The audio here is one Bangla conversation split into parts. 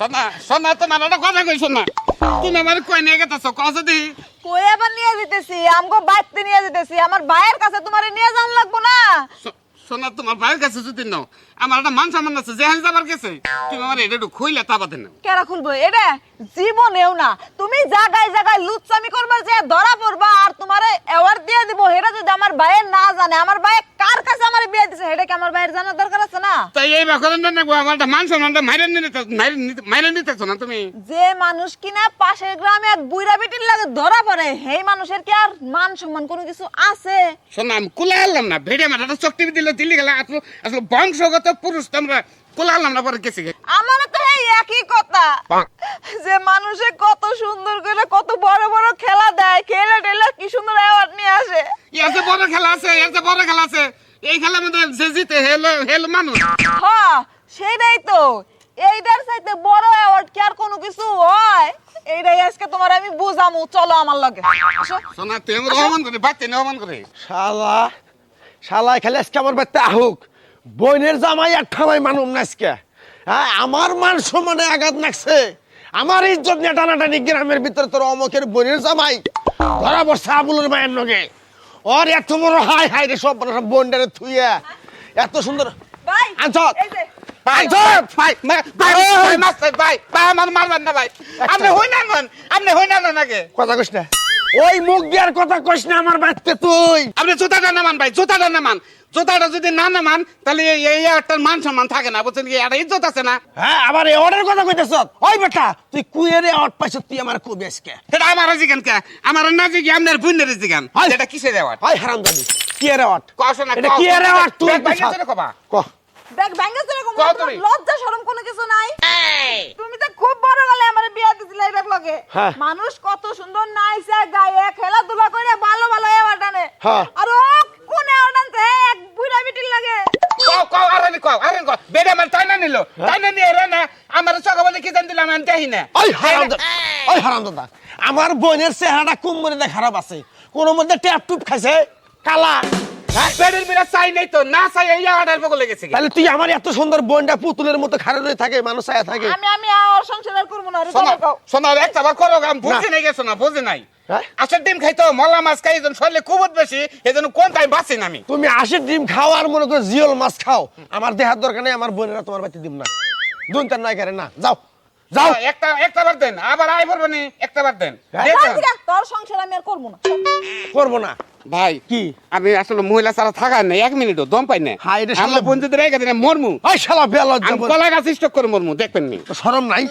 সোনা সোনা তোমার একটা কথা কই সোনা তুমি আমার কই নিয়ে গেতেছ? কস দি কই আবার নিয়ে যেতেছি? আমগো বাইতে নিয়ে যেতেছি। আমার ভাইয়ের কাছে তোমারে নিয়ে যাওয়া লাগবো না? সোনা তোমার ভাইয়ের কাছে যদি নাও আমার একটা মান সম্মান আছে যে হান যাবার গেছে তুমি আমার এটা একটু খুইলে তা বাদে নাও। কেরা খুলবো? এটা জীবনেও না। তুমি জায়গায় জায়গায় লুচ্চামি করবা যে ধরা পড়বা আর তোমারে অ্যাওয়ার্ড দিয়ে দিব। এটা যদি আমার ভাইয়ের না জানে আমার ভাইয়ের কার কাছে আমার বিয়ে দিছে? এটা কি আমার ভাইয়ের জানার দরকার আছে না? তাই এই না নেব আমার মান সম্মানটা মাইরে নিতে মাইরে নিতেছ না তুমি। যে মানুষ কিনা পাশের গ্রামে এক বুইরা বেটির লাগে ধরা পড়ে সেই মানুষের কি আর মান সম্মান কোনো কিছু আছে? শোনা আমি কুলা না ভেড়ে মাথাটা চোখ টিপি দিলে দিল্লি গেলে আসলে আসলে বংশগত পুরুষ তোমরা কুলা আনলাম না পরে গেছি আমার তো এই একই কথা। যে মানুষে কত সুন্দর করে কত বড় বড় খেলা দেয় খেলে টেলে কি সুন্দর অ্যাওয়ার্ড নিয়ে আসে এর যে বড় খেলা আছে এর যে বড় খেলা আছে এই খেলার মধ্যে যে জিতে হেলো হেলো মানুষ। হ্যাঁ সেইটাই তো। এইটার চাইতে বড় অ্যাওয়ার্ড কি আর কোনো কিছু হয়? এইটাই আজকে তোমার আমি বুঝামু চলো আমার লগে। তুই আমার অপমান করে বাচ্চা নিয়ে অপমান করে শালা শালা খেলে আজকে আমার আহুক। বইনের জামাই আর ঠামাই মানুম না আজকে। হ্যাঁ আমার মান সমানে আঘাত লাগছে। আমার ইজ্জত নিয়ে টানাটানি গ্রামের ভিতরে তোর অমকের বোনের জামাই। ধরা বসছে আবুলের মায়ের নগে ওর এত বড় হাই হাই রে সব সব বন্ডারে থুইয়া এত সুন্দর ভাই আনছ ভাই ভাই ভাই মা- ভাই ভাই মাস্টার ভাই ভাই আমার মারবেন না ভাই আপনি হই না আপনি হই না আগে কথা কইস না ওই মুখ দেওয়ার কথা কইস না আমার বাড়িতে তুই। আপনি জুতাটা নামান ভাই জুতাটা নামান। জুতাটা যদি না নামান তাহলে এই- মান সম্মান থাকে না বুঝছেন কি? একটা ইজ্জত আছে না? হ্যাঁ আবার এই অর্ডার কথা কইতেছ? ওই বেটা তুই কুয়েরে আউট পাইছ তুই আমার কবি আজকে সেটা আমার জিগান কে? আমার না জিগি আপনার বুনের জিগান। এটা কিসে দেওয়ার হয় হারাম দাদি কি এর না এটা কি এর তুই? চলে কবা। ক। ব্যাগ চলে লজ্জা শরম কোনো কিছু নাই? তুমি তো খুব বড় গলে আমার বিয়ে লগে। হ্যাঁ। মানুষ কত সুন্দর নাইছে গায়ে খেলাধুলা করে ভালো ভালো অ্যাওয়ার্ড আনে। আর ও কোন অ্যাওয়ার্ড আনছে এক বুড়া বিটির লাগে। কও কও আরে কও আরে কও। বেডে আমার তাই না নিল। তাই না নিয়ে রে না আমার চোখে বলে কি জান দিলাম আমি দেখি না। ওই হারাম দাদা ওই হারাম দাদা আমার বোনের চেহারাটা কুম্বরিতে খারাপ আছে? কোন মধ্যে ট্যাপ টুপ খাইছে? কালা। চাই নাই তো না চাই এই অর্ডার বলে গেছে তাহলে তুই আমার এত সুন্দর বোনটা পুতুলের মতো খারাপ হয়ে থাকে মানুষ থাকে। আমি আমি আর সংসার আর করব না শোনো করো আমি বুঝি নাই গেছো না বুঝি নাই। হ্যাঁ? ডিম খাইতো মলা মাছ খাই এজন শরীরে খুবত বেশি কোন টাইম বাঁচি না আমি। তুমি আশির ডিম খাও আর মনে করো জিওল মাছ খাও। আমার দেহার দরকার নেই আমার বোনেরা তোমার বাড়িতে দিব না। দুন তার নাই করে না যাও যাও। একটা একটা বার দেন আবার আই পড়ব নি একটা বার দেন। হ্যাঁ? তোর সংসার আমি আর করব না। করব না। ভাই কি? আমি আসলে মহিলা ছাড়া থাকার নেই এক মিনিটও দম পাই না হায় রে, আমরা শালা- বন্ধুদের রেখে দিন মরমু। ওই শালা বেলজ্জা আমি। কলা গাছ স্টক করে মরমু দেখবেন নি। সরম নাই?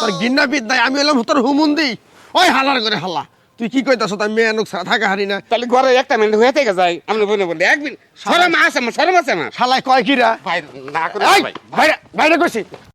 তোর গিন্না বিদ্যায় আমি হলাম তোর হুমুন্দি ওই হালার করে হালা। তুই কি কইতাছ তাই মেয়ে আনুক ছাড়া থাকা হারি না? তাহলে ঘরে একটা মিনিট হয়ে থেকে যায় আমরা বলে বলে এক মিনিট। সরম আছে আমার সরম আছে আমার। শালায় কয় কিরা ভাই না করে ভাই। বাইরে বাইরে কইছি।